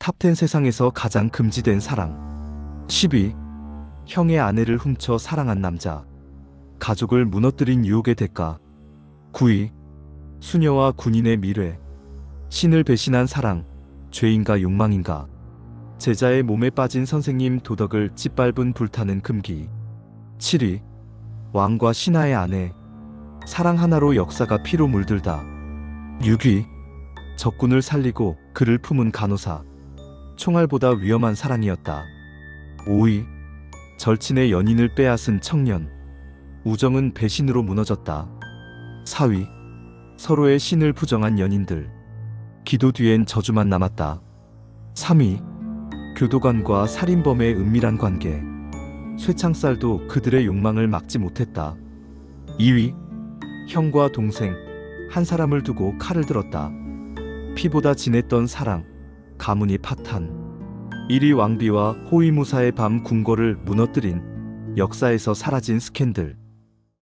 탑10 세상에서 가장 금지된 사랑. 10위. 형의 아내를 훔쳐 사랑한 남자. 가족을 무너뜨린 유혹의 대가. 9위. 수녀와 군인의 미래. 신을 배신한 사랑. 죄인가 욕망인가. 제자의 몸에 빠진 선생님 도덕을 짓밟은 불타는 금기. 7위. 왕과 신하의 아내. 사랑 하나로 역사가 피로 물들다. 6위. 적군을 살리고 그를 품은 간호사. 총알보다 위험한 사랑이었다. 5위. 절친의 연인을 빼앗은 청년. 우정은 배신으로 무너졌다. 4위. 서로의 신을 부정한 연인들. 기도 뒤엔 저주만 남았다. 3위. 교도관과 살인범의 은밀한 관계. 쇠창살도 그들의 욕망을 막지 못했다. 2위. 형과 동생. 한 사람을 두고 칼을 들었다. 피보다 진했던 사랑. 가문이 파탄. 1위 왕비와 호위무사의 밤 궁궐을 무너뜨린 역사에서 사라진 스캔들.